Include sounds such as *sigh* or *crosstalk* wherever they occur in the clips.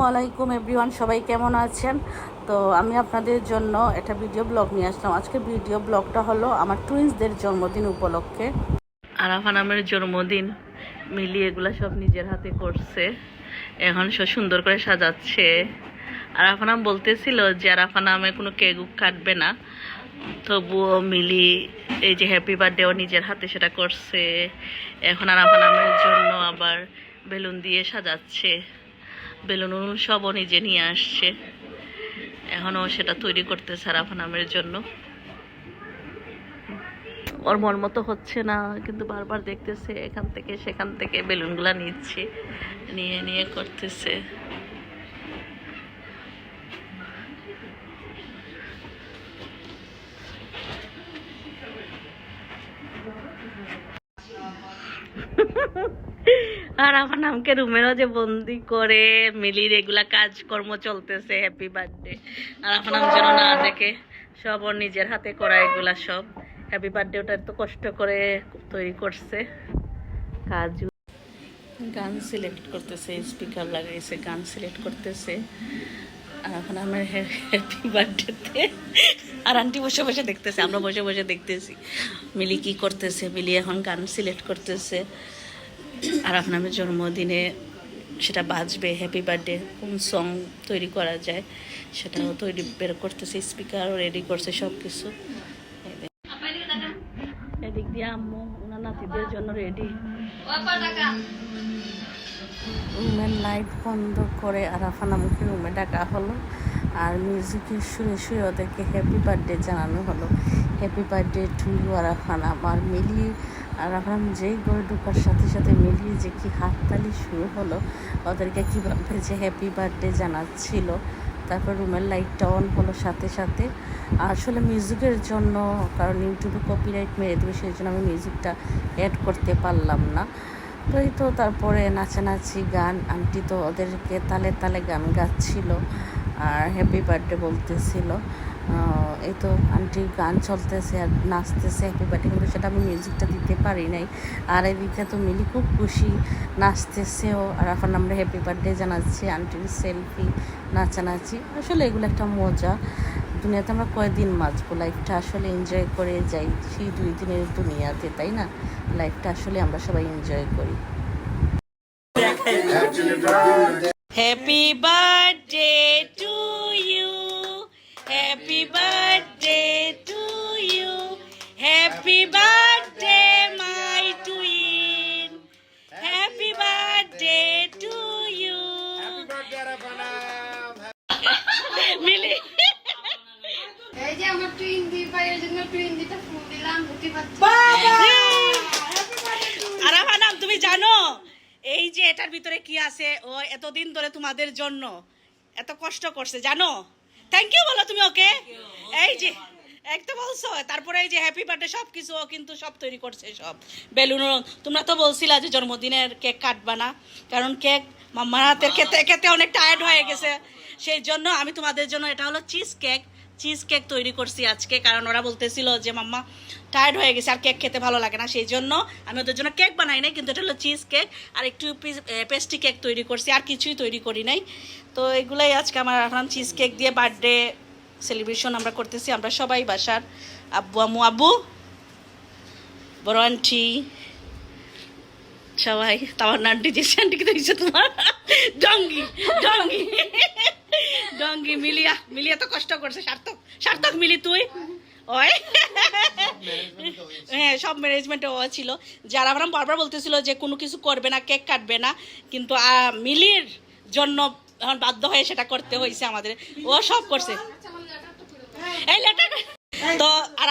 আসসালামু আলাইকুম এভরিওয়ান, সবাই কেমন আছেন? তো আমি আপনাদের জন্য একটা ভিডিও ব্লগ নিয়ে আসলাম। আজকে ভিডিও ব্লগটা হলো আমার টুইন্সদের জন্মদিন উপলক্ষে। আরাফা নামের জন্মদিন মিলি এগুলা সব নিজের হাতে করছে। এখন সব সুন্দর করে সাজাচ্ছে। আরাফা নাম বলতেছিল যে আরাফা নামে কোনো কেক কাটবে না। তবুও মিলি এই যে হ্যাপি বার্থডেও নিজের হাতে সেটা করছে। এখন আরাফা নামের জন্য আবার বেলুন দিয়ে সাজাচ্ছে। বেলুন সবও নিজে নিয়ে আসছে। এখনও সেটা তৈরি করতেছে আরাফা নামের জন্য। ওর মন মতো হচ্ছে না, কিন্তু বারবার দেখতেছে এখান থেকে সেখান থেকে বেলুনগুলা নিচ্ছে, নিয়ে নিয়ে করতেছে। আর আমার নামকে রুমেরও যে বন্দি করে মিলির এগুলা কাজকর্ম চলতেছে হ্যাপি বার্থডে আর আমার নাম যেন না দেখে, সব ওর নিজের হাতে করা এগুলা সব। হ্যাপি বার্থডে ওটা তো কষ্ট করে তৈরি করছে। কাজু গান সিলেক্ট করতেছে স্পিকার লাগাইছে, গান সিলেক্ট করতেছে। আর এখন আমার হ্যাপি বার্থডেতে আর আন্টি বসে বসে দেখতেছে, আমরা বসে বসে দেখতেছি। মিলি কি করতেছে? মিলি এখন গান সিলেক্ট করতেছে। আর আপনার জন্মদিনে সেটা বাজবে হ্যাপি বার্থডে কোন সং তৈরি করা যায় সেটাও তৈরি, বের করতেছে স্পিকারও রেডি করছে সব কিছু এদিক দিয়ে আম্মু, ওনার নাতিদের জন্য রেডি রুমের লাইট বন্ধ করে আরাফান আমাকে রুমে ডাকা হলো। আর মিউজিকের সুরে সুরে ওদেরকে হ্যাপি বার্থডে জানানো হলো। Happy birthday to Arafan. আমার মিলিয়ে, আরাফান যেই গড়ে ঢুকার সাথে সাথে মিলিয়ে যে কি হাততালি শুরু হলো, ওদেরকে কীভাবে যে হ্যাপি বার্থডে জানাচ্ছিল, তারপর রুমের লাইটটা অন হলো সাথে সাথে। আসলে মিউজিকের জন্য, কারণ ইউটিউবে কপিরাইট মেরে দেবে, সেই জন্য আমি মিউজিকটা অ্যাড করতে পারলাম না। তো এই তো তারপরে নাচানাচি গান, আন্টি তো ওদেরকে তালে তালে গান গাচ্ছিল। আর হ্যাপি বার্থডে বলতেছিল। এই তো আন্টির গান চলতেছে আর নাচতেছে হ্যাপি বার্থডে কিন্তু সেটা আমি মিউজিকটা দিতে পারি নাই। আর এদিকে তো মিলি খুব খুশি, নাচতেছেও। আর এখন আমরা হ্যাপি বার্থডে জানাচ্ছি আন্টির সেলফি নাচানাচি। আসলে এগুলো একটা মজা। দুনিয়াতে আমরা কয়দিন বাঁচবো? লাইফটা আসলে এনজয় করে যাই সেই দুই দিনের দুনিয়াতে, তাই না? লাইফটা আসলে আমরা সবাই এনজয় করি। Happy birthday happy birthday to you happy birthday my twin happy birthday to you Mili এই যে আমার টুইন দি পায়ের জন্য টুইন দিটা ফুল দিলাম বুটি পাচ্ছি আরাফানাম তুমি জানো এই যে এটার ভিতরে কি আছে? ও এতদিন ধরে তোমাদের জন্য এত কষ্ট করছে জানো? থ্যাংক ইউ বলো তুমি ওকে এই যে এক তো বলছো তারপরে এই যে হ্যাপি বার্থডে সব কিছু ও কিন্তু সব তৈরি করছে সব। বেলুন তোমরা তো বলছিলা যে জন্মদিনের কেক কাটবা না কারণ কেক মাম্মার হাতের খেতে খেতে অনেক টায়ার্ড হয়ে গেছে। সেই জন্য আমি তোমাদের জন্য এটা হলো চিজ কেক চিজ কেক তৈরি করছি আজকে, কারণ ওরা বলতেছিল যে, মাম্মা টায়ার্ড হয়ে গেছে, আর কেক খেতে ভালো লাগে না। সেই জন্য আমি ওদের জন্য কেক বানাই নাই, কিন্তু এটা হলো চিজ কেক আর একটু পেস্ট্রি কেক তৈরি করছি, আর কিছুই তৈরি করি নাই। তো এগুলাই আজকে আমার এখন চিজ কেক দিয়ে বার্থডে সেলিব্রেশন আমরা করতেছি, আমরা সবাই বাসার আব্বু, আম্মু, আব্বু, বড় আন্টি সবাই তোমার নান্টি যে আন্টিকে তোমার? জঙ্গি ডঙ্গি ডঙ্গি মিলিয়া মিলিয়া তো কষ্ট করছে সার্থক সার্থক মিলি তুই ওই হ্যাঁ সব ম্যানেজমেন্ট ও ছিল যারা আমরা বারবার বলতেছিল যে কোনো কিছু করবে না কেক কাটবে না কিন্তু মিলির জন্য এখন বাধ্য হয়ে সেটা করতে হয়েছে আমাদের ও সব করছে এই লেটার তো আর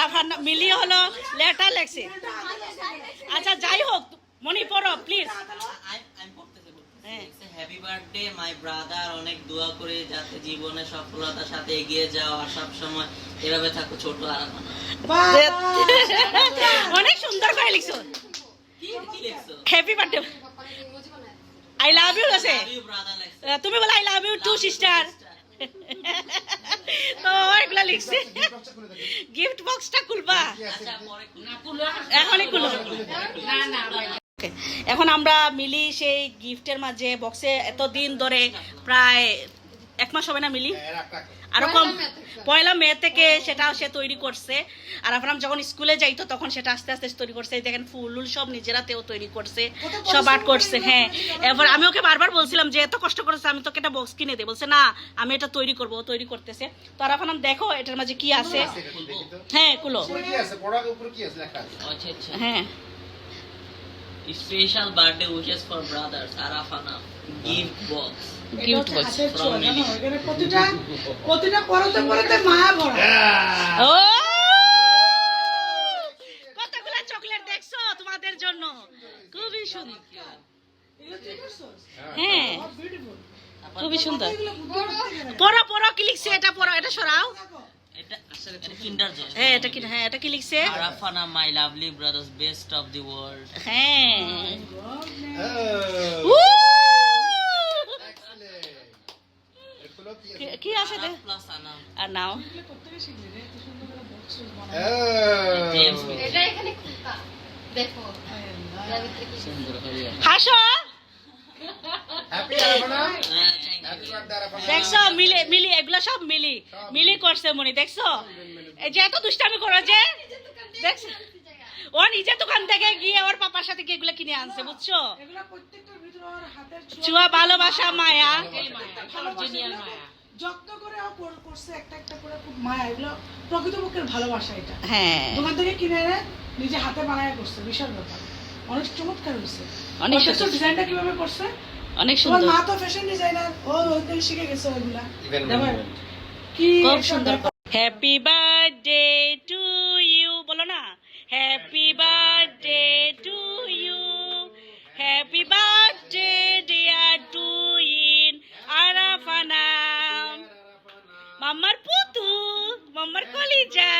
মিলি হলো লেটার লেখছে আচ্ছা যাই হোক মনি পড়ো প্লিজ হ্যাঁ বার্থডে মাই ব্রাদার অনেক দোয়া করে যাতে জীবনে সফলতার সাথে এগিয়ে যাও আর সব সময় এভাবে থাকো ছোট আরাধনা অনেক সুন্দর করে লিখছো। Happy birthday I love you আছে তুমি বলে I love you too sister তো এগুলা লিখছে। গিফট বক্সটা খুলবা। আচ্ছা এখনই খুলো না না এখন আমরা মিলি সেই গিফটের মাঝে বক্সে এত দিন ধরে প্রায় এক মাস হবে না মিলি? আরও কম। পয়লা মে থেকে। সেটা সে তৈরি করছে। আর আপনার যখন স্কুলে যাইতো তখন সেটা আস্তে আস্তে তৈরি করছে। দেখেন ফুল উল সব নিজেরাতেও তৈরি করছে সব আর্ট করছে হ্যাঁ। এবার আমি ওকে বারবার বলছিলাম যে এত কষ্ট করেছে আমি তোকে একটা বক্স কিনে দিই বলছে না আমি এটা তৈরি করব ও তৈরি করতেছে। তো আর এখন দেখো এটার মাঝে কি আছে? হ্যাঁ কুলো। আছে? পড়ার উপরে কি আছে লেখা আছে? আচ্ছা আচ্ছা হ্যাঁ। Special birthday wishes for brothers Arafana gift box gift box প্রতিটা প্রতিটা পরতে পরতে মায়া ভরা। ও! কতগুলা চকলেট দেখছ তোমাদের জন্য? খুবই সুন্দর। হ্যাঁ। খুবই সুন্দর। পড়ো পড়ো কি লিখছে এটা পড়ো এটা সরাও। হ্যাঁ এটা কি হ্যাঁ এটা কি লিখছে? Arafana my lovely brothers best of the world হ্যাঁ। Oh, কি আছে? আর নাও। Oh. হাসো। আরাফানা? হ্যাঁ thank Happy you birthday Arafana. দেখছ? মিলি মিলি এগুলো সব মিলি। মিলি করছে মনি দেখছ? এই যে এত দুষ্টামি করো যে দেখছ? ও নিজে দোকান থেকে গিয়ে ওর পাপার সাথে গিয়ে এগুলো কিনে আনছে বুঝছ? এগুলা প্রত্যেকটার ভিতরে ওর হাতের ছোঁয়া, চুয়া ভালোবাসা মায়া। যত্ন করে ও করছে একটা একটা করে খুব মায়া। এগুলো প্রকৃতপক্ষের ভালোবাসা এটা। হ্যাঁ। দোকান থেকে কিনে এনে নিজে হাতে বানায় করছে বিশাল ব্যাপার। অনেক চমৎকার হয়েছে। অনেক ডিজাইনটা কীভাবে করছে? অনেক সুন্দর। মা তো ফ্যাশন ডিজাইনার ও ওই শিখে গেছে. কি খুব সুন্দর। হ্যাপি বার্থডে টু ইউ বলো না? Happy birthday to you happy birthday dear two in আরাফানা মাম্মার পুতু মাম্মার কলিজা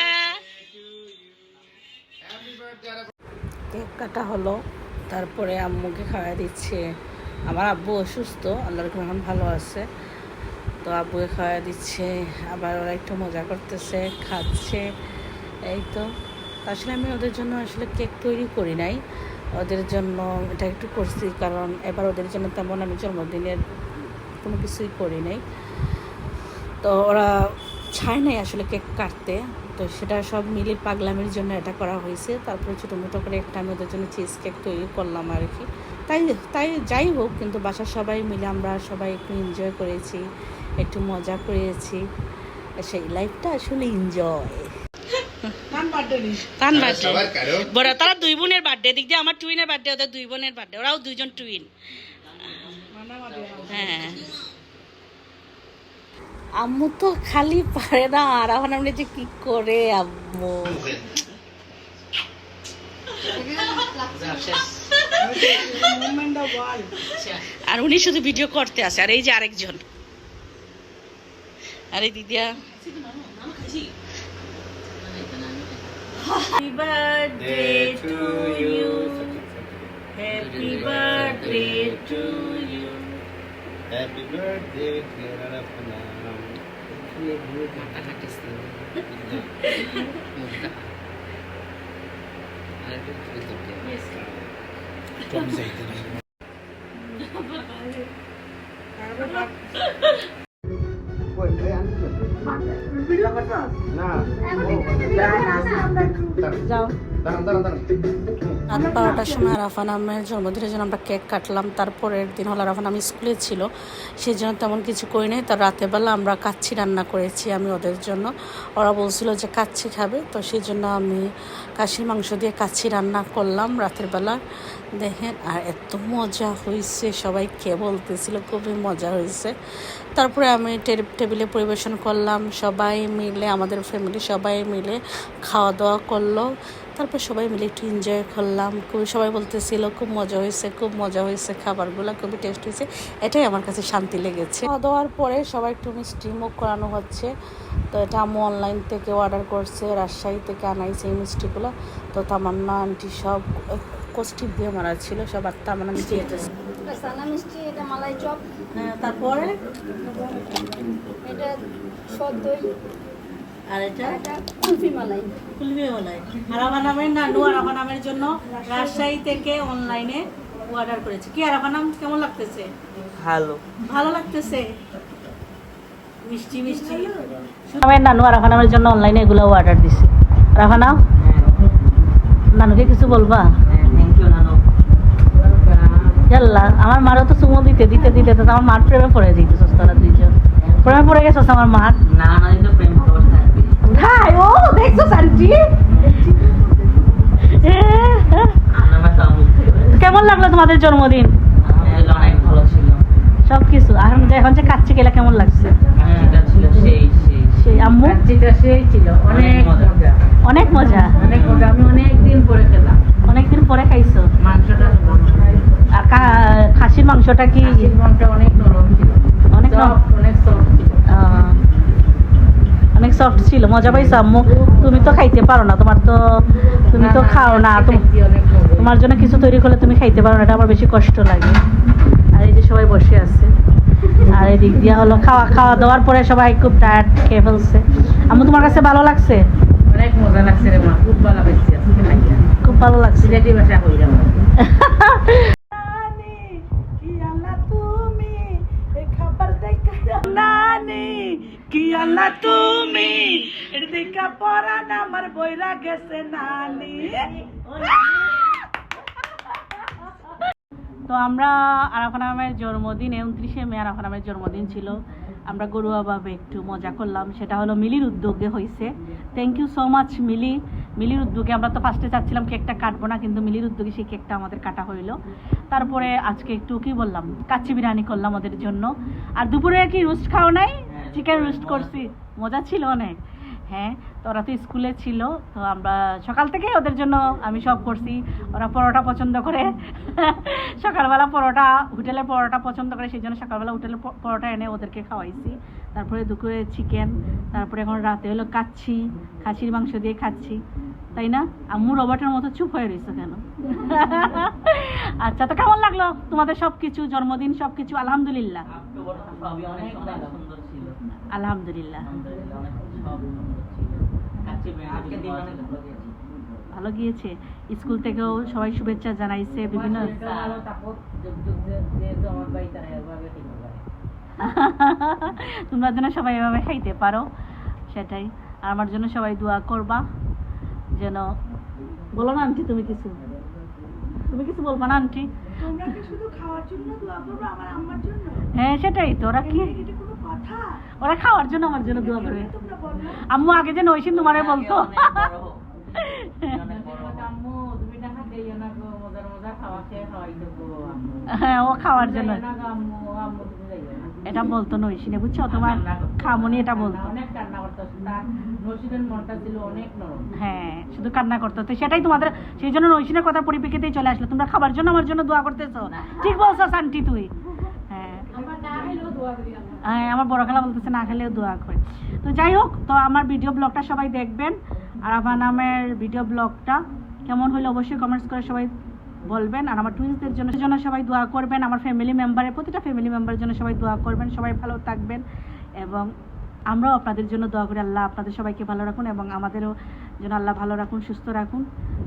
কেক কাটা হলো তারপরে আম্মুকে খাওয়া দিচ্ছে। আমার আব্বু অসুস্থ, আল্লাহর এখন ভালো আছে। তো আব্বুকে খাওয়া দিচ্ছে, আবার ওরা একটু মজা করতেছে, খাচ্ছে। এই তো। আসলে আমি ওদের জন্য আসলে কেক তৈরি করি নাই। ওদের জন্য এটা একটু করছি, কারণ এবার ওদের জন্য তেমন আমি জন্মদিনের কোনো কিছুই করি নাই। তো ওরা চায় নাই আসলে কেক কাটতে। তো সেটা সব মিলে পাগলামের জন্য এটা করা হয়েছে। তারপরে ছোটো মোটো করে একটা আমি ওদের জন্য চিজ কেক তৈরি করলাম আর কি। তাই তাই যাই হোক কিন্তু বাসার সবাই মিলে আমরা সবাই একটু এনজয় করেছি একটু মজা করেছি। সেই লাইফটা আসলে এনজয় নাম তান বার্থডে বড় তারা দুই বোনের বার্থডে দিক দিয়ে আমার টুইনের বার্থডে ওদের দুই বোনের বার্থডে ওরাও দুইজন টুইন হ্যাঁ। আম্মু তো খালি পারে না আর আমরা যে কি করে আম্মু. *laughs* আর উনি শুধু ভিডিও করতে আসে আর এই যে আরেকজন। আরে দিদিয়া। Happy birthday to you happy birthday to you Happy birthday dear Arafana. না দাঁড়ান দাঁড়ান রাত বারোটার সময় আরাফান আমের জন্মদিনের জন্য আমরা কেক কাটলাম, তারপরের দিন হলো আরাফান আমি স্কুলে ছিল সেই জন্য তেমন কিছু করি নাই তো রাতের বেলা আমরা কাচ্ছি রান্না করেছি আমি ওদের জন্য। ওরা বলছিল যে কাচ্ছি খাবে, তো সেই জন্য আমি কাশির মাংস দিয়ে কাচ্ছি রান্না করলাম রাতের বেলা। দেখেন, আর এত মজা হয়েছে সবাই কে বলতেছিল, খুবই মজা হয়েছে তারপরে আমি টেবিলে পরিবেশন করলাম, সবাই মিলে, আমাদের ফ্যামিলি সবাই মিলে খাওয়া দাওয়া করল। তারপর সবাই মিলে একটু এনজয় করলাম। খুবই সবাই বলতেছিল, খুব মজা হয়েছে খুব মজা হয়েছে খাবারগুলো, খুবই টেস্ট হয়েছে এটাই আমার কাছে শান্তি লেগেছে। খাওয়া দাওয়ার পরে সবাই একটু মিষ্টি মুখ করানো হচ্ছে। তো এটা আমি অনলাইন থেকে অর্ডার করছে, রাজশাহী থেকে আনাইছে এই মিষ্টিগুলো। তো তামান্না, আন্টি সব কষ্টি দিয়ে মারা ছিল সব আর তামান্না নিচে যেতেছে সানা মিষ্টি এটা মালাই চপ তারপরে? এটা আর এটা? এটা কুলফি মালাই। মালাই। নামের জন্য রাজশাহী থেকে অনলাইনে অর্ডার করেছে। কি নাম কেমন লাগতেছে? ভালো। ভালো লাগতেছে? মিষ্টি মিষ্টি। আমার নানু আরাফা নামের জন্য অনলাইনে এগুলো অর্ডার দিছে। নাম নানুকে কিছু বলবা? জাল্লা আমার মারও তো চুমো দিতে দিতে দিতে তো আমার মার প্রেমে পড়ে যেত তোরা দুইজন। প্রেমে পড়ে গেছিস আমার মার? না না কিন্তু প্রেম ভাই ও দেখছ থেকে কেমন লাগল তোমাদের জন্মদিন? অনেক সব কিছু আর এখন যে- কাচ্চি গেলে কেমন লাগছে? সেই সেই। সেই আম্মু? সেই ছিল। অনেক মজা। অনেক মজা? অনেক মজা। আমি অনেক দিন পরে খেলাম। অনেকদিন পরে খাইছো? মাংসটা খাসির মাংসটা কি? অনেক নরম ছিল। অনেক অনেক সফট ছিল। অনেক সফট ছিল। মজা পাইছো আম্মু? তুমি তো খাইতে পারো না। তোমার তো তুমি তো খাও না। তোমার জন্য কিছু তৈরি করলে তুমি খাইতে পারো না। এটা আমার বেশি কষ্ট লাগে। আর এই যে সবাই বসে আছে। আর এই দিক দিয়া হলো খাওয়া খাওয়া দাওয়ার পরে সবাই খুব টায়ার্ড খেয়ে ফেলছে। আম্মু তোমার কাছে ভালো লাগছে? অনেক মজা লাগছে রে মা। খুব ভালো পাইছি খুব ভালো লাগছে। *laughs* কি আল্লাহ তুমি? এটা দেখা পরান আমার বইরা গেছে নানি তো আমরা আরাফান আহমের জন্মদিন, উনত্রিশে মে আরাফান আহমের জন্মদিন ছিল। আমরা গরুয়াভাবে একটু মজা করলাম। সেটা হলো মিলির উদ্যোগে হয়েছে। Thank you so much Mili. মিলির উদ্যোগে আমরা তো ফার্স্টে চাচ্ছিলাম কেকটা কাটবো না, কিন্তু মিলির উদ্যোগে সেই কেকটা আমাদের কাটা হইল। তারপরে আজকে একটু কি বললাম, কাচ্চি বিরিয়ানি করলাম ওদের জন্য। আর দুপুরে কি রোস্ট খাও নাই? চিকেন রোস্ট করছি। মজা ছিল অনেক। হ্যাঁ তো ওরা তো স্কুলে ছিল, তো আমরা সকাল থেকে ওদের জন্য আমি সব করছি। ওরা পরোটা পছন্দ করে। *laughs* সকালবেলা পরোটা, হোটেলে পরোটা পছন্দ করে, সেই জন্য সকালবেলা হোটেলে পরোটা এনে ওদেরকে খাওয়াইছি। তারপরে দুপুরে চিকেন তারপরে এখন রাতে হলো কাচ্ছি, খাসির মাংস দিয়ে খাচ্ছি। তাই না? আম্মু রবার্টের মতো চুপ হয়ে রয়েছে কেন? *laughs* আচ্ছা তো কেমন লাগল তোমাদের সব কিছু জন্মদিন সব কিছু আলহামদুলিল্লাহ। আলহামদুলিল্লাহ। ভালো গিয়েছে। স্কুল থেকেও সবাই শুভেচ্ছা জানাইছে বিভিন্ন *laughs* তোমরা যেন সবাই এভাবে খাইতে পারো সেটাই। আর আমার জন্য সবাই দোয়া করবা যেন বলো না আন্টি তুমি কিছু। তুমি কিছু বলবা না আন্টি? হ্যাঁ সেটাই তো ওরা কি ওরা খাওয়ার জন্য আমার জন্য দোয়া করবে আম্মু আগে যে নৈশিন তোমারে বলতো। হ্যাঁ ও খাওয়ার জন্য। যাইও না গো আম্মু আম্মু তুমি যাইও না। এটা বলতো নৈশিনে বুঝছ? তোমার খামনি এটা বলতো। অনেক কান্না করতো। তার নসিরের মনটা ছিল অনেক নরম। হ্যাঁ শুধু কান্না করতে। তো সেটাই তোমাদের সেই জন্য নৈশিনের কথা পরিপ্রেক্ষিতেই চলে আসলো। তোমরা খাবার জন্য আমার জন্য দোয়া করতেছো। ঠিক বলছো শান্তি তুই। হ্যাঁ হ্যাঁ আমার বড় খেলা বলতেছে না খেলেও দোয়া করে। তো যাই হোক তো আমার ভিডিও ব্লগটা সবাই দেখবেন। আর আমার নামের ভিডিও ব্লগটা কেমন হলো অবশ্যই কমেন্টস করে সবাই বলবেন। আর আমার টুইন্সদের জন্য জন্য সবাই দোয়া করবেন। আমার ফ্যামিলি মেম্বারের প্রতিটা ফ্যামিলি মেম্বারের জন্য সবাই দোয়া করবেন। সবাই ভালো থাকবেন। এবং আমরাও আপনাদের জন্য দোয়া করি। আল্লাহ আপনাদের সবাইকে ভালো রাখুন এবং আমাদেরও যেন আল্লাহ ভালো রাখুন সুস্থ রাখুন।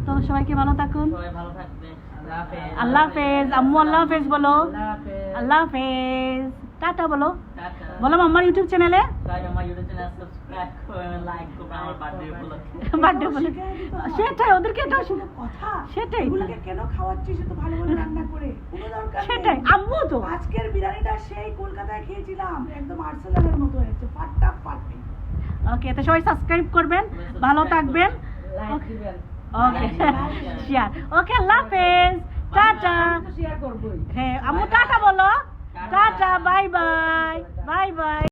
তো সবাইকে ভালো থাকুন। সবাই ভালো থাকবে আল্লাহ হাফেজ। আম্মু আল্লাহ হাফেজ বলো। আল্লাহ হাফেজ। টাটা বলো। টাটা বলো আমার ইউটিউব চ্যানেলে সবাই আমার ইউটিউব চ্যানেল সাবস্ক্রাইব করবেন লাইক করবেন আমার বার্থডে উপলক্ষে। *laughs* সেটাই ওদেরকে এটা কথা। সেটাই। কেন খাওয়াচ্ছিস তো ভালো ভালো রান্না করে? কোনো দরকার সেটাই আম্মু তো। আজকের বিরিয়ানিটা সেই কলকাতায় খেয়েছিলাম। একদম আর্সেলানের মতো হয়েছে। ফাটা ফাটি ওকে তো সবাই সাবস্ক্রাইব করবেন ভালো থাকবেন। ওকে শেয়ার ওকে আল্লাহ হাফেজ। টাটা হ্যাঁ আম্মু টাটা বলো। tata bye bye bye bye